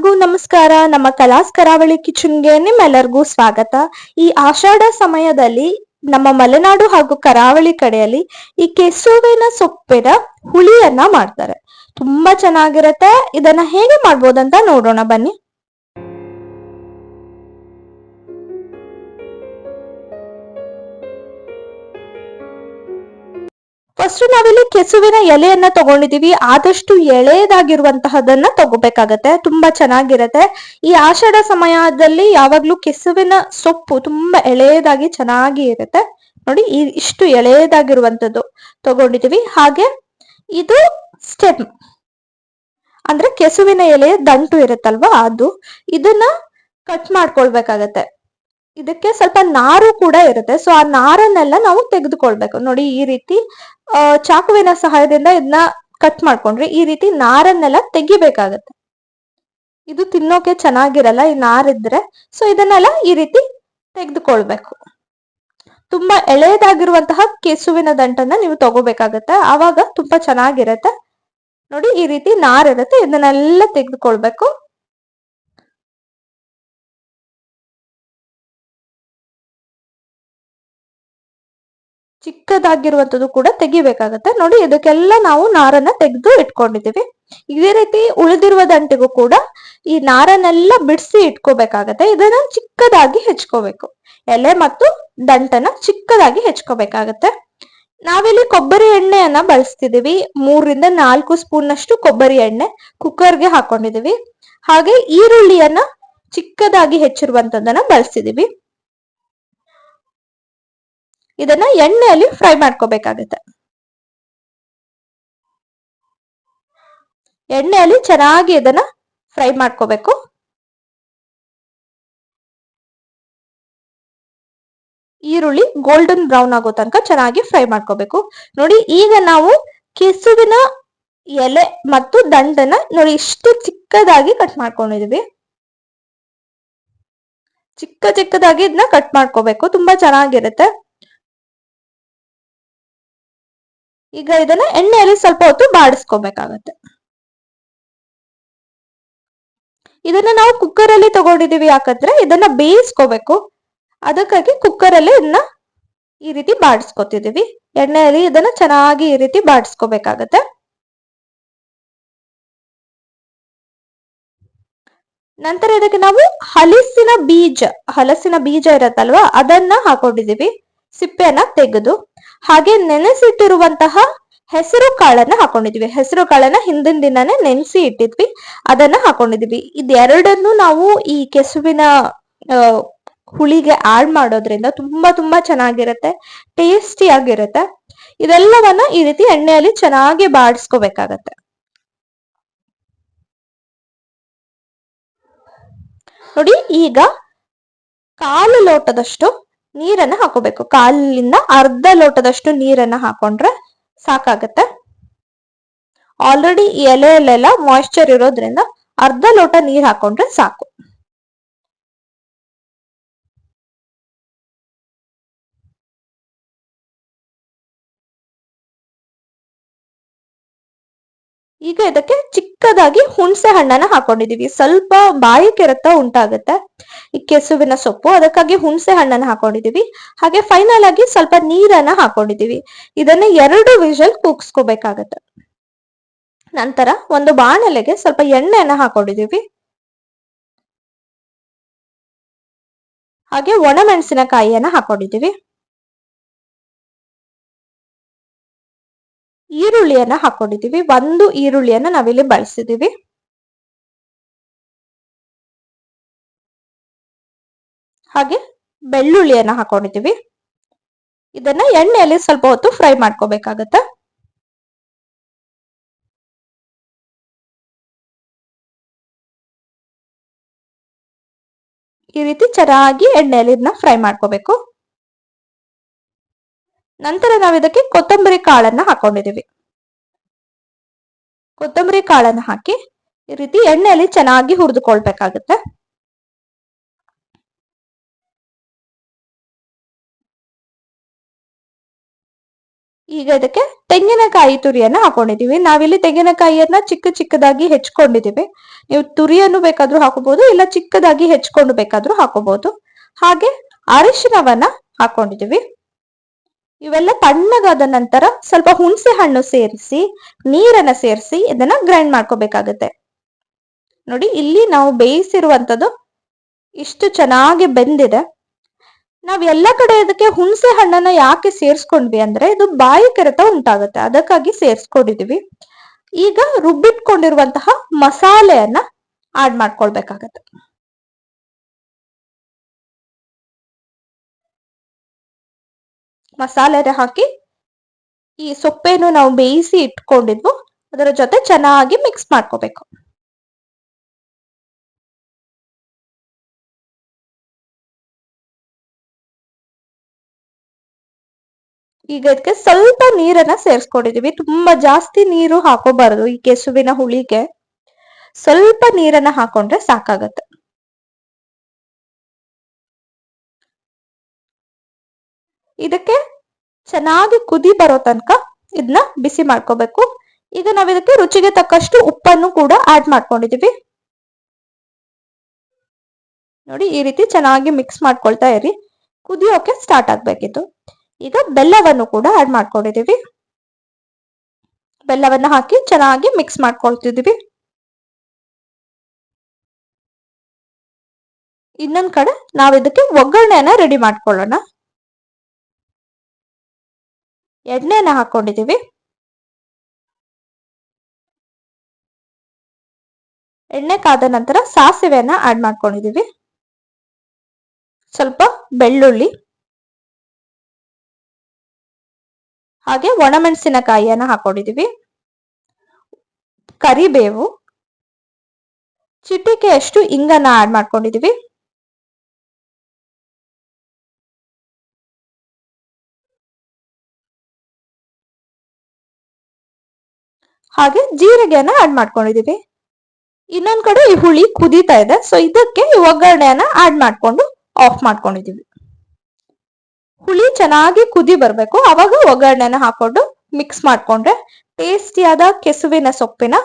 ಎಲ್ಲರಿಗೂ ನಮಸ್ಕಾರ. ನಮ್ಮ ಕಲಾಸ್ ಕರಾವಳಿ ಕಿಚನ್ಗೆ ನಿಮ್ಮೆಲ್ಲರಿಗೂ ಸ್ವಾಗತ. ಈ ಆಷಾಢ ಸಮಯದಲ್ಲಿ ನಮ್ಮ ಮಲೆನಾಡು ಹಾಗೂ ಕರಾವಳಿ ಕಡೆಯಲ್ಲಿ ಈ ಕೆಸುವಿನ ಸೊಪ್ಪಿನ ಹುಳಿಯನ್ನ ಮಾಡ್ತಾರೆ. ತುಂಬಾ ಚೆನ್ನಾಗಿರತ್ತೆ. ಇದನ್ನ ಹೇಗೆ ಮಾಡ್ಬೋದಂತ ನೋಡೋಣ ಬನ್ನಿ. ಫಸ್ಟ್ ನಾವಿಲ್ಲಿ ಕೆಸುವಿನ ಎಲೆಯನ್ನ ತಗೊಂಡಿದೀವಿ. ಆದಷ್ಟು ಎಳೆಯದಾಗಿರುವಂತಹದನ್ನ ತಗೋಬೇಕಾಗತ್ತೆ. ತುಂಬಾ ಚೆನ್ನಾಗಿರತ್ತೆ. ಈ ಆಷಾಢ ಸಮಯದಲ್ಲಿ ಯಾವಾಗ್ಲೂ ಕೆಸುವಿನ ಸೊಪ್ಪು ತುಂಬಾ ಎಳೆಯದಾಗಿ ಚೆನ್ನಾಗಿ ಇರುತ್ತೆ. ನೋಡಿ, ಈ ಇಷ್ಟು ಎಳೆಯದಾಗಿರುವಂತದ್ದು ತಗೊಂಡಿದೀವಿ. ಹಾಗೆ ಇದು ಸ್ಟೆಮ್ ಅಂದ್ರೆ ಕೆಸುವಿನ ಎಲೆಯ ದಂಟು ಇರುತ್ತಲ್ವಾ, ಅದು. ಇದನ್ನ ಕಟ್ ಮಾಡ್ಕೊಳ್ಬೇಕಾಗತ್ತೆ. ಇದಕ್ಕೆ ಸ್ವಲ್ಪ ನಾರು ಕೂಡ ಇರುತ್ತೆ. ಸೊ ಆ ನಾರನ್ನೆಲ್ಲ ನಾವು ತೆಗೆದುಕೊಳ್ಬೇಕು. ನೋಡಿ, ಈ ರೀತಿ ಚಾಕುವಿನ ಸಹಾಯದಿಂದ ಇದನ್ನ ಕಟ್ ಮಾಡ್ಕೊಂಡ್ರೆ ಈ ರೀತಿ ನಾರನ್ನೆಲ್ಲ ತೆಗಿಬೇಕಾಗತ್ತೆ. ಇದು ತಿನ್ನೋಕೆ ಚೆನ್ನಾಗಿರಲ್ಲ, ಈ ನಾರಿದ್ರೆ. ಸೊ ಇದನ್ನೆಲ್ಲ ಈ ರೀತಿ ತೆಗೆದುಕೊಳ್ಬೇಕು. ತುಂಬಾ ಎಳೆಯದಾಗಿರುವಂತಹ ಕೆಸುವಿನ ದಂಟನ್ನ ನೀವು ತಗೋಬೇಕಾಗತ್ತೆ. ಆವಾಗ ತುಂಬಾ ಚೆನ್ನಾಗಿರತ್ತೆ. ನೋಡಿ, ಈ ರೀತಿ ನಾರಿರುತ್ತೆ. ಇದನ್ನೆಲ್ಲ ತೆಗೆದುಕೊಳ್ಬೇಕು. ಚಿಕ್ಕದಾಗಿರುವಂತದ್ದು ಕೂಡ ತೆಗಿಬೇಕಾಗತ್ತೆ. ನೋಡಿ, ಇದಕ್ಕೆಲ್ಲ ನಾವು ನಾರನ್ನ ತೆಗೆದು ಇಟ್ಕೊಂಡಿದ್ದೀವಿ. ಇದೇ ರೀತಿ ಉಳಿದಿರುವ ದಂಟಿಗೂ ಕೂಡ ಈ ನಾರನ್ನೆಲ್ಲ ಬಿಡಿಸಿ ಇಟ್ಕೋಬೇಕಾಗತ್ತೆ. ಇದನ್ನ ಚಿಕ್ಕದಾಗಿ ಹೆಚ್ಕೋಬೇಕು. ಎಲೆ ಮತ್ತು ದಂಟನ ಚಿಕ್ಕದಾಗಿ ಹೆಚ್ಕೋಬೇಕಾಗತ್ತೆ. ನಾವಿಲ್ಲಿ ಕೊಬ್ಬರಿ ಎಣ್ಣೆಯನ್ನ ಬಳಸ್ತಿದೀವಿ ಮೂರರಿಂದ ನಾಲ್ಕು ಸ್ಪೂನ್ ನಷ್ಟು ಕೊಬ್ಬರಿ ಎಣ್ಣೆ ಕುಕ್ಕರ್ಗೆ ಹಾಕೊಂಡಿದೀವಿ ಹಾಗೆ ಈರುಳ್ಳಿಯನ್ನ ಚಿಕ್ಕದಾಗಿ ಹೆಚ್ಚಿರುವಂತದನ್ನ ಬಳಸ್ತಿದೀವಿ ಇದನ್ನ ಎಣ್ಣೆಯಲ್ಲಿ ಫ್ರೈ ಮಾಡ್ಕೋಬೇಕಾಗತ್ತೆ. ಎಣ್ಣೆಯಲ್ಲಿ ಚೆನ್ನಾಗಿ ಇದನ್ನ ಫ್ರೈ ಮಾಡ್ಕೋಬೇಕು. ಈರುಳ್ಳಿ ಗೋಲ್ಡನ್ ಬ್ರೌನ್ ಆಗೋ ತನಕ ಚೆನ್ನಾಗಿ ಫ್ರೈ ಮಾಡ್ಕೋಬೇಕು. ನೋಡಿ, ಈಗ ನಾವು ಕೆಸುವಿನ ಎಲೆ ಮತ್ತು ದಂಡನ ನೋಡಿ, ಇಷ್ಟು ಚಿಕ್ಕದಾಗಿ ಕಟ್ ಮಾಡ್ಕೊಂಡಿದೀವಿ. ಚಿಕ್ಕ ಚಿಕ್ಕದಾಗಿ ಇದನ್ನ ಕಟ್ ಮಾಡ್ಕೋಬೇಕು. ತುಂಬಾ ಚೆನ್ನಾಗಿರುತ್ತೆ. ಈಗ ಇದನ್ನ ಎಣ್ಣೆಯಲ್ಲಿ ಸ್ವಲ್ಪ ಹೊತ್ತು ಬಾಡಿಸ್ಕೋಬೇಕಾಗತ್ತೆ. ಇದನ್ನ ನಾವು ಕುಕ್ಕರ್ ಅಲ್ಲಿ ತಗೊಂಡಿದೀವಿ ಯಾಕಂದ್ರೆ ಇದನ್ನ ಬೇಯಿಸ್ಕೋಬೇಕು. ಅದಕ್ಕಾಗಿ ಕುಕ್ಕರ್ ಅಲ್ಲಿ ಇದನ್ನ ಈ ರೀತಿ ಬಾಡಿಸ್ಕೋತಿದೀವಿ. ಎಣ್ಣೆಯಲ್ಲಿ ಇದನ್ನ ಚೆನ್ನಾಗಿ ಈ ರೀತಿ ಬಾಡಿಸ್ಕೋಬೇಕಾಗತ್ತೆ. ನಂತರ ಇದಕ್ಕೆ ನಾವು ಹಲಸಿನ ಬೀಜ ಹಲಸಿನ ಬೀಜ ಇರತ್ತಲ್ವಾ, ಅದನ್ನ ಹಾಕೊಂಡಿದೀವಿ. ಸಿಪ್ಪೆಯನ್ನ ತೆಗೆದು. ಹಾಗೆ ನೆನೆಸಿಟ್ಟಿರುವಂತಹ ಹೆಸರು ಕಾಳನ್ನ ಹಾಕೊಂಡಿದ್ವಿ. ಹೆಸರು ಕಾಳನ್ನ ಹಿಂದಿನ ದಿನನೇ ನೆನೆಸಿ ಇಟ್ಟಿದ್ವಿ. ಅದನ್ನ ಹಾಕೊಂಡಿದ್ವಿ. ಇದೆರಡನ್ನು ನಾವು ಈ ಕೆಸುವಿನ ಹುಳಿಗೆ ಆಡ್ ಮಾಡೋದ್ರಿಂದ ತುಂಬಾ ತುಂಬಾ ಚೆನ್ನಾಗಿರುತ್ತೆ, ಟೇಸ್ಟಿ ಆಗಿರುತ್ತೆ. ಇದೆಲ್ಲವನ್ನ ಈ ರೀತಿ ಎಣ್ಣೆಯಲ್ಲಿ ಚೆನ್ನಾಗಿ ಬಾಡಿಸ್ಕೋಬೇಕಾಗತ್ತೆ. ನೋಡಿ, ಈಗ ಕಾಲು ಲೋಟದಷ್ಟು ನೀರನ್ನ ಹಾಕೋಬೇಕು. ಕಾಲಿಂದ ಅರ್ಧ ಲೋಟದಷ್ಟು ನೀರನ್ನ ಹಾಕೊಂಡ್ರೆ ಸಾಕಾಗತ್ತೆ. ಆಲ್ರೆಡಿ ಎಲೆಯಲ್ಲೆಲ್ಲ ಮಾಯಿಶ್ಚರ್ ಇರೋದ್ರಿಂದ ಅರ್ಧ ಲೋಟ ನೀರ್ ಹಾಕೊಂಡ್ರೆ ಸಾಕು. ಈಗ ಇದಕ್ಕೆ ಚಿಕ್ಕದಾಗಿ ಹುಣಸೆ ಹಣ್ಣನ್ನ ಹಾಕೊಂಡಿದೀವಿ. ಸ್ವಲ್ಪ ಬಾಯಿ ಕೆರೆತ ಉಂಟಾಗುತ್ತೆ. ಈ ಕೆಸುವಿನ ಸೊಪ್ಪು, ಅದಕ್ಕಾಗಿ ಹುಣಸೆ ಹಣ್ಣನ್ನ ಹಾಕೊಂಡಿದೀವಿ. ಹಾಗೆ ಫೈನಲ್ ಆಗಿ ಸ್ವಲ್ಪ ನೀರನ್ನ ಹಾಕೊಂಡಿದೀವಿ. ಇದನ್ನ ಎರಡು ವಿಷಲ್ ಕೂಗ್ಸ್ಕೋಬೇಕಾಗತ್ತೆ. ನಂತರ ಒಂದು ಬಾಣಲೆಗೆ ಸ್ವಲ್ಪ ಎಣ್ಣೆಯನ್ನ ಹಾಕೊಂಡಿದೀವಿ. ಹಾಗೆ ಒಣಮೆಣಸಿನಕಾಯಿಯನ್ನ ಹಾಕೊಂಡಿದೀವಿ. ಈರುಳ್ಳಿಯನ್ನ ಹಾಕೊಂಡಿದ್ದೀವಿ. ಒಂದು ಈರುಳ್ಳಿಯನ್ನ ನಾವಿಲ್ಲಿ ಬಳಸಿದೀವಿ ಹಾಗೆ ಬೆಳ್ಳುಳ್ಳಿಯನ್ನ ಹಾಕೊಂಡಿದ್ದೀವಿ. ಇದನ್ನ ಎಣ್ಣೆಯಲ್ಲಿ ಸ್ವಲ್ಪ ಹೊತ್ತು ಫ್ರೈ ಮಾಡ್ಕೋಬೇಕಾಗತ್ತೆ. ಈ ರೀತಿ ಚೆನ್ನಾಗಿ ಎಣ್ಣೆಯಲ್ಲಿ ಇದನ್ನ ಫ್ರೈ ಮಾಡ್ಕೋಬೇಕು. ನಂತರ ನಾವು ಇದಕ್ಕೆ ಕೊತ್ತಂಬರಿ ಕಾಳನ್ನ ಹಾಕೊಂಡಿದೀವಿ ಕೊತ್ತಂಬರಿ ಕಾಳನ್ನ ಹಾಕಿ ಈ ರೀತಿ ಎಣ್ಣೆಯಲ್ಲಿ ಚೆನ್ನಾಗಿ ಹುರಿದುಕೊಳ್ಬೇಕಾಗತ್ತೆ. ಈಗ ಇದಕ್ಕೆ ತೆಂಗಿನಕಾಯಿ ತುರಿಯನ್ನ ಹಾಕೊಂಡಿದೀವಿ ನಾವಿಲ್ಲಿ ತೆಂಗಿನಕಾಯಿಯನ್ನ ಚಿಕ್ಕ ಚಿಕ್ಕದಾಗಿ ಹೆಚ್ಕೊಂಡಿದೀವಿ ನೀವು ತುರಿಯನ್ನು ಬೇಕಾದ್ರೂ ಹಾಕೋಬಹುದು, ಇಲ್ಲ ಚಿಕ್ಕದಾಗಿ ಹೆಚ್ಕೊಂಡು ಬೇಕಾದ್ರೂ ಹಾಕೋಬಹುದು. ಹಾಗೆ ಅರಿಶಿನವನ್ನ ಹಾಕೊಂಡಿದೀವಿ ಇವೆಲ್ಲ ತಣ್ಣಗಾದ ನಂತರ ಸ್ವಲ್ಪ ಹುಣಸೆ ಹಣ್ಣು ಸೇರಿಸಿ, ನೀರನ್ನ ಸೇರಿಸಿ ಇದನ್ನ ಗ್ರೈಂಡ್ ಮಾಡ್ಕೋಬೇಕಾಗತ್ತೆ. ನೋಡಿ, ಇಲ್ಲಿ ನಾವು ಬೇಯಿಸಿರುವಂತದ್ದು ಇಷ್ಟು ಚೆನ್ನಾಗಿ ಬೆಂದಿದೆ. ನಾವ್ ಎಲ್ಲ ಕಡೆ ಇದಕ್ಕೆ ಹುಣಸೆ ಹಣ್ಣನ್ನ ಯಾಕೆ ಸೇರಿಸ್ಕೊಂಡ್ವಿ ಅಂದ್ರೆ, ಇದು ಬಾಯಿ ಕೆರೆತ ಉಂಟಾಗುತ್ತೆ, ಅದಕ್ಕಾಗಿ ಸೇರಿಸ್ಕೊಂಡಿದೀವಿ. ಈಗ ರುಬ್ಬಿಟ್ಕೊಂಡಿರುವಂತಹ ಮಸಾಲೆಯನ್ನ ಆಡ್ ಮಾಡ್ಕೊಳ್ಬೇಕಾಗತ್ತೆ. ಮಸಾಲೆನ ಹಾಕಿ ಈ ಸೊಪ್ಪೇನು ನಾವು ಬೇಯಿಸಿ ಇಟ್ಕೊಂಡಿದ್ವು, ಅದರ ಜೊತೆ ಚೆನ್ನಾಗಿ ಮಿಕ್ಸ್ ಮಾಡ್ಕೋಬೇಕು. ಈಗ ಇದಕ್ಕೆ ಸ್ವಲ್ಪ ನೀರನ್ನ ಸೇರಿಸ್ಕೊಂಡಿದೀವಿ. ತುಂಬಾ ಜಾಸ್ತಿ ನೀರು ಹಾಕೋಬಾರದು ಈ ಕೆಸುವಿನ ಹುಳಿಗೆ. ಸ್ವಲ್ಪ ನೀರನ್ನ ಹಾಕೊಂಡ್ರೆ ಸಾಕಾಗತ್ತೆ. ಇದಕ್ಕೆ ಚೆನ್ನಾಗಿ ಕುದಿ ಬರೋ ತನಕ ಇದನ್ನ ಬಿಸಿ ಮಾಡ್ಕೋಬೇಕು. ಈಗ ನಾವ್ ಇದಕ್ಕೆ ರುಚಿಗೆ ತಕ್ಕಷ್ಟು ಉಪ್ಪನ್ನು ಕೂಡ ಆಡ್ ಮಾಡ್ಕೊಂಡಿದೀವಿ. ನೋಡಿ, ಈ ರೀತಿ ಚೆನ್ನಾಗಿ ಮಿಕ್ಸ್ ಮಾಡ್ಕೊಳ್ತಾ ಇರಿ. ಕುದಿಯೋಕೆ ಸ್ಟಾರ್ಟ್ ಆಗ್ಬೇಕಿತ್ತು. ಈಗ ಬೆಲ್ಲವನ್ನು ಕೂಡ ಆಡ್ ಮಾಡ್ಕೊಂಡಿದೀವಿ. ಬೆಲ್ಲವನ್ನ ಹಾಕಿ ಚೆನ್ನಾಗಿ ಮಿಕ್ಸ್ ಮಾಡ್ಕೊಳ್ತಿದೀವಿ. ಇನ್ನೊಂದ್ ಕಡೆ ನಾವ್ ಇದಕ್ಕೆ ಒಗ್ಗರಣೆಯನ್ನ ರೆಡಿ ಮಾಡ್ಕೊಳ್ಳೋಣ. ಎಣ್ಣೆನ ಹಾಕೊಂಡಿದೀವಿ ಎಣ್ಣೆ ಕಾದ ನಂತರ ಸಾಸಿವೆಯನ್ನ ಆಡ್ ಮಾಡ್ಕೊಂಡಿದ್ದೀವಿ. ಸ್ವಲ್ಪ ಬೆಳ್ಳುಳ್ಳಿ. ಹಾಗೆ ಒಣಮೆಣಸಿನಕಾಯಿಯನ್ನ ಹಾಕೊಂಡಿದೀವಿ ಕರಿಬೇವು. ಚಿಟಿಕೆಯಷ್ಟು ಇಂಗನ್ನ ಆಡ್ ಮಾಡ್ಕೊಂಡಿದೀವಿ ಹಾಗೆ ಜೀರಿಗೆಯನ್ನ ಆಡ್ ಮಾಡ್ಕೊಂಡಿದೀವಿ ಇನ್ನೊಂದ್ ಕಡೆ ಈ ಹುಳಿ ಕುದೀತಾ ಇದೆ. ಸೊ ಇದಕ್ಕೆ ಈ ಒಗ್ಗರಣೆಯನ್ನ ಆಡ್ ಮಾಡ್ಕೊಂಡು ಆಫ್ ಮಾಡ್ಕೊಂಡಿದೀವಿ ಹುಳಿ ಚೆನ್ನಾಗಿ ಕುದಿ ಬರ್ಬೇಕು. ಅವಾಗ ಒಗ್ಗರಣೆನ ಹಾಕೊಂಡು ಮಿಕ್ಸ್ ಮಾಡ್ಕೊಂಡ್ರೆ ಟೇಸ್ಟಿಯಾದ ಕೆಸುವಿನ ಸೊಪ್ಪಿನ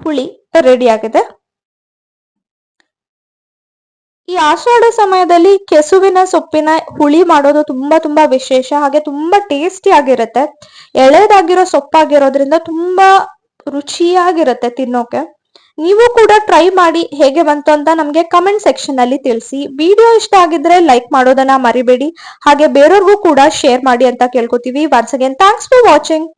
ಹುಳಿ ರೆಡಿ ಆಗಿದೆ. ಈ ಆಷಾಢ ಸಮಯದಲ್ಲಿ ಕೆಸುವಿನ ಸೊಪ್ಪಿನ ಹುಳಿ ಮಾಡೋದು ತುಂಬಾ ತುಂಬಾ ವಿಶೇಷ, ಹಾಗೆ ತುಂಬಾ ಟೇಸ್ಟಿ ಆಗಿರುತ್ತೆ. ಎಳೆದಾಗಿರೋ ಸೊಪ್ಪಾಗಿರೋದ್ರಿಂದ ತುಂಬಾ ರುಚಿಯಾಗಿರುತ್ತೆ ತಿನ್ನೋಕೆ. ನೀವು ಕೂಡ ಟ್ರೈ ಮಾಡಿ ಹೇಗೆ ಬಂತು ಅಂತ ನಮ್ಗೆ ಕಮೆಂಟ್ ಸೆಕ್ಷನ್ ಅಲ್ಲಿ ತಿಳಿಸಿ. ವಿಡಿಯೋ ಇಷ್ಟ ಆಗಿದ್ರೆ ಲೈಕ್ ಮಾಡೋದನ್ನ ಮರಿಬೇಡಿ. ಹಾಗೆ ಬೇರೆಯವ್ರಿಗೂ ಕೂಡ ಶೇರ್ ಮಾಡಿ ಅಂತ ಕೇಳ್ಕೊತೀವಿ. Once again thanks for watching